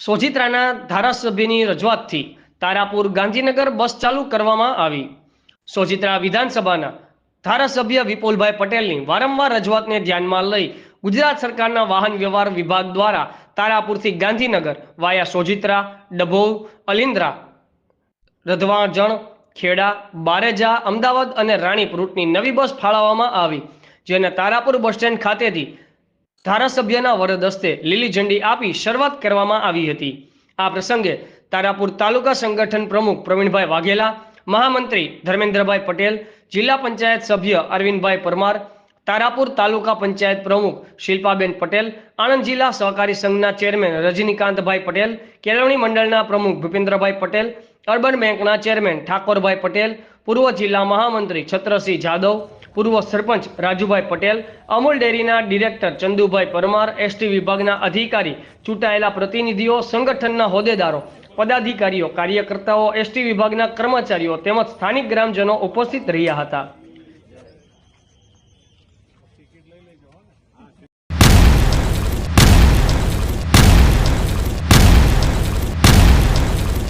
સોજિત્રાના ધારાસભ્યની રજૂઆતથી તારાપુર ગાંધીનગર બસ ચાલુ કરવામાં આવી. સોજિત્રા વિધાનસભાના ધારાસભ્ય વિપુલભાઈ પટેલની વારંવાર રજૂઆતને ધ્યાનમાં લઈ ગુજરાત સરકારના વાહન વ્યવહાર વિભાગ દ્વારા તારાપુરથી ગાંધીનગર વાયા સોજિત્રા ડભોવ અલિન્દ્રા રધવાજણ, ખેડા, બારેજા, અમદાવાદ અને રાણીપ રૂટની નવી બસ ફાળવવામાં આવી. જેને તારાપુર બસ સ્ટેન્ડ ખાતેથી ધારાસભ્યના વરદ હસ્તે લીલી ઝંડી આપી શરૂઆત કરવામાં આવી હતી. આ પ્રસંગે તારાપુર તાલુકા સંગઠન પ્રમુખ પ્રવીણભાઈ વાઘેલા, મહામંત્રી ધર્મેન્દ્રભાઈ પટેલ, જિલ્લા પંચાયત સભ્ય અરવિંદભાઈ પરમાર, તારાપુર તાલુકા પંચાયત પ્રમુખ શિલ્પાબેન પટેલ, આણંદ જિલ્લા સહકારી સંઘના ચેરમેન રજનીકાંતભાઈ પટેલ, કેળવણી મંડળના પ્રમુખ ભૂપેન્દ્રભાઈ પટેલ અર્બન બેંકના ચેરમેન ઠાકોરભાઈ પટેલ, પૂર્વ જિલ્લા મહામંત્રી છત્રસિંહ જાદવ, પૂર્વ સરપંચ રાજુભાઈ પટેલ, અમૂલ ડેરીના ડિરેક્ટર ચંદુભાઈ પરમાર, એસટી વિભાગના અધિકારી, ચૂંટાયેલા પ્રતિનિધિઓ, સંગઠનના હોદ્દેદારો, પદાધિકારીઓ, કાર્યકર્તાઓ, એસટી વિભાગના કર્મચારીઓ તેમજ સ્થાનિક ગ્રામજનો ઉપસ્થિત રહ્યા હતા.